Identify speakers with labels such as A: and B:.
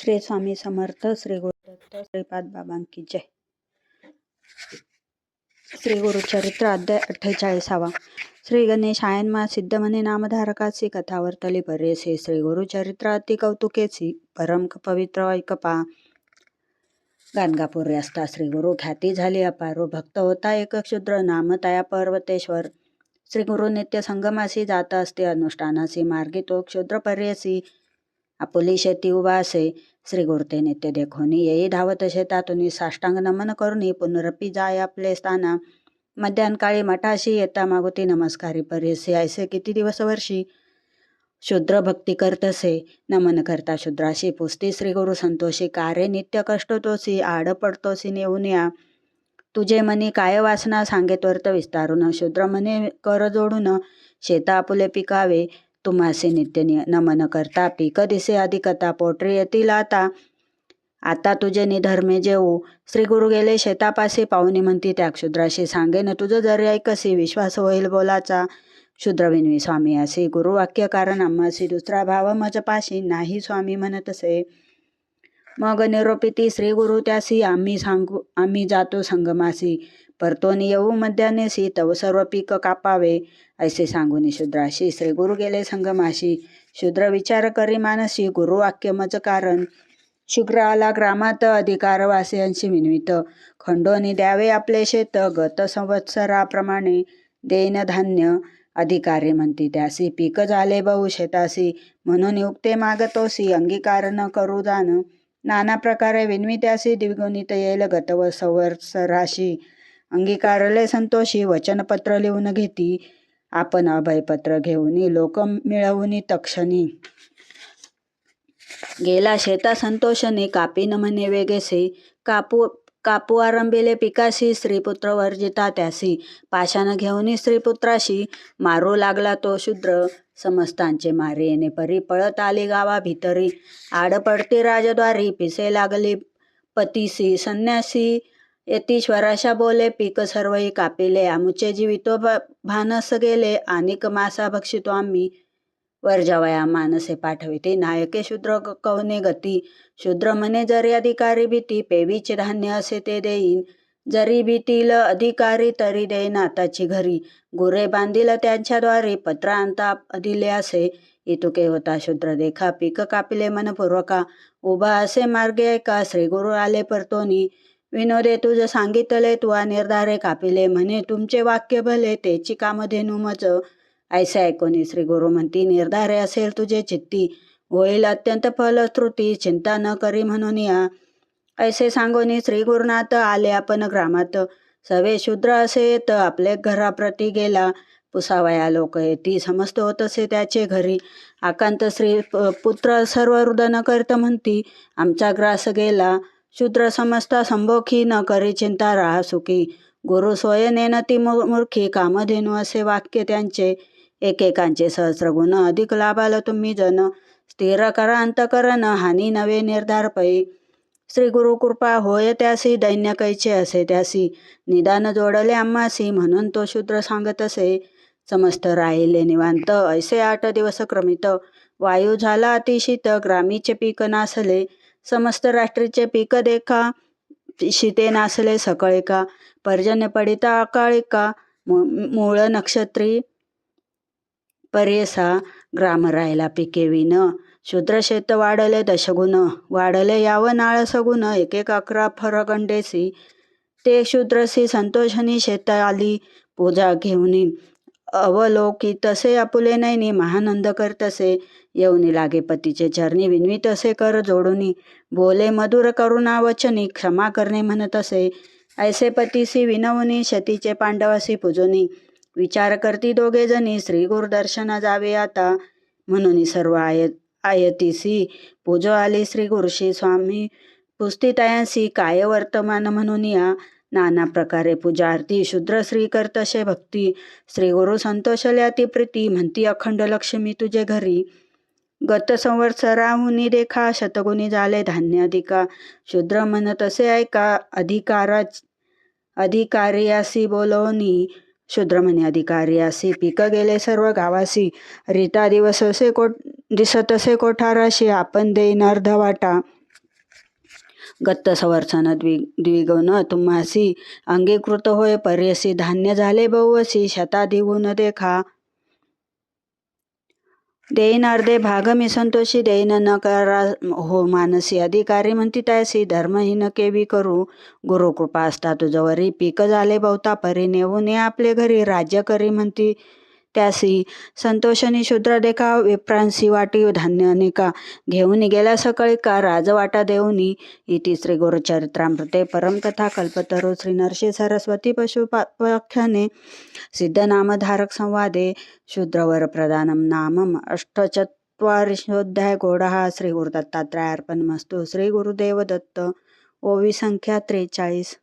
A: श्री स्वामी समर्थ श्री गुरुदत्त श्रीपाद बाबांकी जय. श्री गुरुचरित्र अध्याय अठ्ठेचाळीसावा. श्री गणेश आयनमा सिद्धमने नामधारकाची कथा वर्तली बरेसे श्री गुरुचरित्र अति कौतुकेची परम पवित्र ऐकपा. गाणगापूर असता श्री गुरु ख्याती झाली अपारो. भक्त होता एक क्षुद्र नामताया पर्वतेश्वर. श्री गुरु नित्य संगमासी जात असते अनुष्ठानासी मार्गी तो क्षुद्र पर्यसी. आपुली शेती उभा असे श्री गुरुते नित्य देखोनी येई धावत शेतातून साष्टांग नमन करुनी पुनरपी जाय आपले स्थाना. मध्यानकाळी मठाशी येता मागुती नमस्कारी पर्यसे ऐसे किती दिवस वर्षी शूद्र भक्ती करतसे नमन करता शूद्राशी पुस्ती. श्री गुरु संतोषी कारे नित्य कष्ट तोसी आड पडतोसी नेऊन या. तुझे मनी काय वासना सांगेत वर्त विस्तारून. शूद्र मने कर जोडून शेता आपुले पिकावे. तुम्हासे नित्य नमन करता पीक दिसे अधिकता पोटरी येतील आता आता तुझे निधर्मे जेऊ। श्री गुरु गेले शेतापाशी पाहुणी म्हणती त्या क्षुद्राशी सांगेन तुझं जरी ऐकसी विश्वास होईल बोलाचा. शूद्रविनवी स्वामी असे गुरुवाक्य कारण आम्हासी दुसरा भाव मजपाशी नाही स्वामी म्हणत असे मग निरोपिती श्री गुरु त्यासी आम्ही सांगू आम्ही जातो संगमासी. परतोनी येऊ मध्यानेसी तव सर्व पीक कापावे ऐसे सांगून शूद्राशी श्री गुरु गेले संगमाशी. शूद्र विचार करी मानसी गुरुवाक्य मज कारण. शुक्र आला ग्रामात अधिकार वासियांशी विनवित. खंडोनी द्यावे आपले शेत गत संवत्सराप्रमाणे देन धान्य. अधिकारी म्हणती त्यासी पीक झाले बहु शेतासी म्हणून युक्ते मागतोसी अंगीकार न करू जाण. नाना प्रकारे विनवित्यासी द्विगुणित येईल गत व संवत्सराशी. अंगीकारले संतोषी वचनपत्र लिहून घेती. आपण अभयपत्र घेऊनी लोक मिळवून तक्षणी. गेला शेता संतोषने कापीन म्हणे वेगेसे. कापू कापू आरंभिले पिकाशी स्त्रीपुत्र वर्जिता त्यासी. पाशानं घेऊन स्त्रीपुत्राशी मारू लागला तो शूद्र. समस्तांचे मारे येणे परी पळत आली गावा भितरी. आड राजद्वारी पिसे लागली पतीसी. संन्यासी यतीश्वराशा बोले पीक सर्वही कापिले. आमुचे जीवितो भानस गेले. अनिक मासा भक्षितो आम्ही. वर्जवया मानसे पाठविते. नायके शूद्र कवने गती? शूद्र म्हणे जरी अधिकारी भीती पेवीचे धान्य असे ते देईन. जरी भीतील अधिकारी तरी देईन आताची घरी. गुरे बांधिल त्यांच्याद्वारे पत्र दिले असे. इतुके होता शूद्र देखा. पीक कापिले मनपूर्वका. उभा असे मार्गे ऐका. श्रीगुरु आले परतोनी. विनोदे तुझं सांगितले तुवा निर्धारे कापिले म्हणे तुमचे वाक्य भले तेची कामधेनू मज. ऐसे ऐकोनी श्री गुरु म्हणती निर्धारे असेल तुझे चित्ती. होईल अत्यंत फलश्रुती चिंता न करी म्हणून या. ऐसे सांगोनी श्री गुरुनाथ आले आपण ग्रामात. सवे शूद्र असे तर आपले घराप्रती गेला. पुसावया लोक येती समस्त होत असे त्याचे घरी. आकांत श्री प- पुत्र सर्व रुदन करत म्हणती आमचा ग्रास गेला. शूद्र समजता संभोखी न करी चिंता राहा सुखी गुरु स्वयनेन नेनती मूर्खी कामधेनू असे वाक्य त्यांचे एकेकांचे सहस्र गुण अधिक लाभाला तुम्ही जन स्थिर करा अंतकरण हानी नवे निर्धार पै श्री गुरु कृपा होय त्यासी दैन्य कैचे असे त्यासी निदान जोडले आम्हासी म्हणून तो शूद्र सांगत असे समस्त राहिले निवांत ऐसे आठ दिवस क्रमित वायू झाला अतिशीत ग्रामीचे पीक नासले समस्त राष्ट्रीचे पीक देखा शीते नासले सकळिका पर्जन्य पडिता अकाळी का मूळ नक्षत्री परेसा ग्राम राहिला पिके विन शूद्र शेत वाढले दशगुण वाढले याव नाळ सगुण एक एक अकरा फरगंडेसी ते शूद्रसी संतोषनी शेत आली पूजा घेऊनी अवलोकी तसे आपुले नाही महानंद करतसे येऊनी लागे पतीचे चरणी विनवी तसे कर जोडूनी. बोले मधुर करुणा वचनी क्षमा करणे म्हणत असे. ऐसे पतीसी विनवनी शतीचे पांडवासी पूजोनी. विचार करती दोघे जणी श्री गुरुदर्शना जावे आता. म्हणून सर्व आय आयतीसी पूजो आली श्री गुरुशी स्वामी. पुस्तितायांसी काय वर्तमान म्हणून या. नाना प्रकारे पूजा आरती शूद्र श्री करतसे भक्ती श्री गुरु संतोषल्या ती प्रीती म्हणती अखंड लक्ष्मी तुझे घरी. गत संवत्सराहुनी देखा शतगुणी झाले धान्य अधिका. शूद्र म्हणत असे ऐका अधिकाराच अधिकारियासी बोलवणी शूद्र म्हणे अधिकारी असे गेले सर्व गावासी. रीता दिवस असे कोट दिसत असे कोठाराशी आपण देईन अर्ध वाटा गत्त संवर्षण द्वि द्विगुण तुम्हासी अंगीकृत होय पर्यसी धान्य झाले बहुवसी शताधिगुण देखा। देईन अर्धे भाग मी संतोषी देईन न करा हो मानसी अधिकारी म्हणती त्यासी धर्महीन केवी करू। गुरुकृपा असता तुझवरी पीक झाले बहुता परी नेऊन ने आपले घरी राज्य करी म्हणती त्यासी. संतोषनी शूद्रदेखा विप्रांसी वाटी धान्य अनेका घेऊन गेल्या सकाळी का राजवाटा देऊनी. इति श्री गुरुचरित्रामृते परमकथा कल्पतरू श्री नरसी सरस्वती पशुपाख्याने सिद्धनामधारक संवादे. शूद्रवर प्रदानम नामम अष्टचत्वारिशोऽध्याय गोडः श्री गुरुदत्तात्रयार्पणमस्तु श्री गुरुदेव दत्त ओवी संख्या त्रेचाळीस.